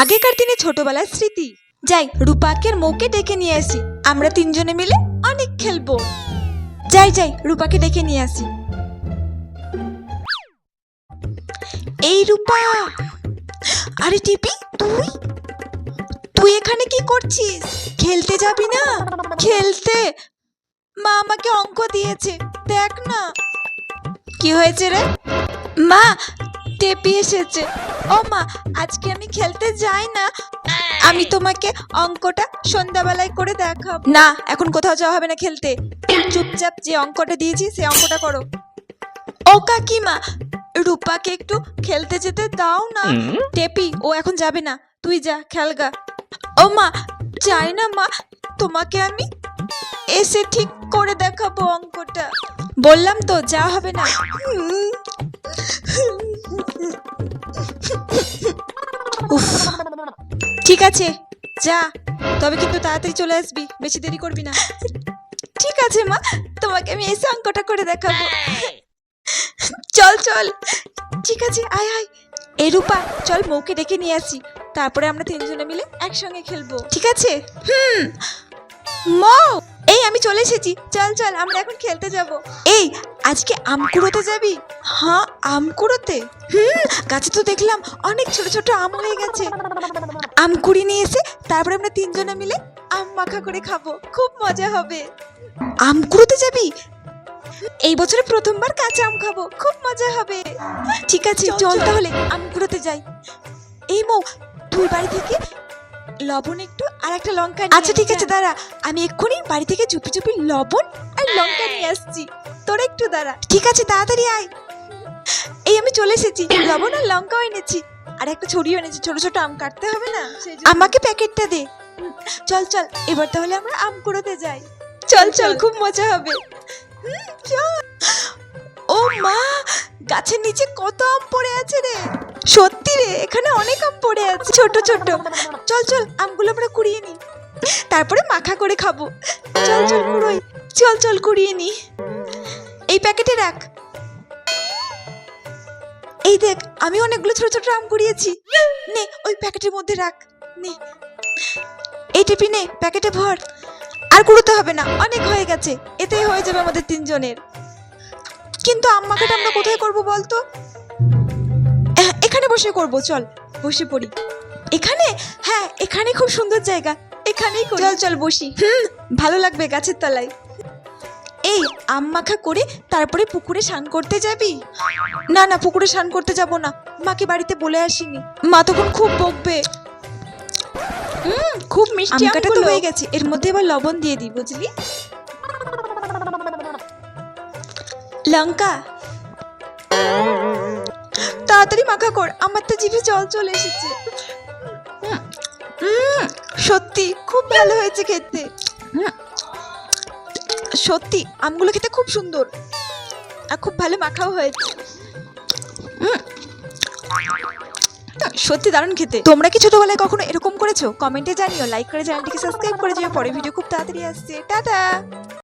আগেকার দিনে ছোটবেলার স্মৃতি। যাই রূপাকের মৌকে ডেকে নিয়ে আসি। আমরা তিনজনে মিলে অনেক খেলব। যাই যাই, রূপাকে ডেকে নিয়ে আসি। এই রূপা! আরে টিপি, তুই? তুই এখানে কি করছিস? খেলতে যাবি না? খেলতে! মা আমাকে অঙ্ক দিয়েছে, দেখ না। কি হয়েছে রে? মা টেপি এসেছে। ও মা আজকে আমি খেলতে যাই না। আমি তোমাকে অঙ্কটা সন্ধ্যাবেলায় করে দেখাব। না এখন কোথাও যাওয়া হবে না খেলতে। চুপচাপ যে অঙ্কটা দিয়েছি সেই অঙ্কটা করো। ও কাকিমা রূপাকে একটু খেলতে যেতে দাও না। টেপি ও এখন যাবে না। তুই যা খেলগা ও মা চাই না মা তোমাকে আমি এসে ঠিক করে দেখাবো অঙ্কটা। বললাম তো যা হবে না। ঠিক আছে, যা। তবে কিন্তু তাড়াতাড়ি চলে আসবি, বেশি দেরি করবি না। ঠিক আছে, মা। তোমাকে আমি এসে অঙ্কটা করে দেখাবো। চল চল। ঠিক আছে, আয় আয়। এ রূপা, চল মৌকে ডেকে নিয়ে আসি। তারপরে আমরা তিনজনে মিলে একসঙ্গে খেলব। ঠিক আছে? হুম। মৌ, এই আমি চলে এসেছি। চল চল, আমরা এখন খেলতে যাব। এই, আজকে আম কুড়োতে যাবি? হ্যাঁ আম কুড়োতে। হুম, গাছে তো দেখলাম অনেক ছোট ছোট আম হয়ে গেছে। আম কুড়ি নিয়ে এসে তারপরে আমরা তিনজনে মিলে আম মাখা করে খাব। খুব মজা হবে। আম কুড়োতে যাবি? এই বছরে প্রথমবার কাঁচা আম খাব। খুব মজা হবে। ঠিক আছে চল তাহলে আম কুড়োতে যাই। এই মৌ তুই বাড়ি থেকে লবণ একটু আর একটা লঙ্কা আচ্ছা ঠিক আছে দাঁড়া। আমি এক্ষুনি বাড়ি থেকে চুপি চুপি লবণ আর লঙ্কা নিয়ে আসছি। তোর একটু দাঁড়া। ঠিক আছে তাড়াতাড়ি আয়। এই আমি চলে এসেছি। লবণ আর লঙ্কাও এনেছি। আর একটা ছড়িও এনেছি ছোট ছোট আম কাটতে হবে না? আমাকে প্যাকেটটা দে। চল চল এবার তাহলে আমরা আম কুড়োতে যাই। চল চল খুব মজা হবে। চল। ও মা গাছের নিচে কত আম পড়ে আছে রে? সত্যি রে এখানে অনেক আম পড়ে আছে। ছোট ছোট। চল চল আমগুলো আমরা কুড়িয়ে নিই। তারপরে মাখা করে খাব। চল চল কুড়োই। চল চল কুড়িয়ে নি। এই প্যাকেটে রাখ। এই দেখ, আমি অনেকগুলো ছোট ছোট আম কুড়িয়েছি। নে, ওই প্যাকেটের মধ্যে রাখ। নে। এই টিপি নে, প্যাকেটে ভর। আর কুড়োতে হবে না, অনেক হয়ে গেছে। এতেই হয়ে যাবে আমাদের তিনজনের। কিন্তু আম মাখাটা আমরা কোথায় করব বলতো? এখানে বসে করব, চল, বসে পড়ি। এখানে? হ্যাঁ এখানে খুব সুন্দর জায়গা। এখানেই চল চল, বসি। ভালো লাগবে গাছের তলায়। এই আম মাখা করে তারপরে পুকুরে স্নান করতে যাবি? না না পুকুরে স্নান করতে যাব না। মাকে বাড়িতে বলে আসিনি। মা তখন খুব বকবে। খুব মিষ্টি আমটা তো হয়ে গেছে। এর মধ্যে এবার লবণ দিয়ে দিই বুঝলি? লঙ্কা। তাড়াতাড়ি মাখা কর। আমার তো জিভে জল চলে এসেছে। সত্যি খুব ভালো হয়েছে খেতে। সত্যি, আমগুলো খেতে খুব সুন্দর। আর খুব ভালো মাখাও হয়েছে। সত্যি দারুণ খেতে। তোমরা কি ছোটবেলায় কখনো এরকম করেছ? কমেন্টে জানিও, লাইক করে চ্যানেলটিকে সাবস্ক্রাইব করে যেও, পরে ভিডিও খুব তাড়াতাড়ি আসছে। টাটা!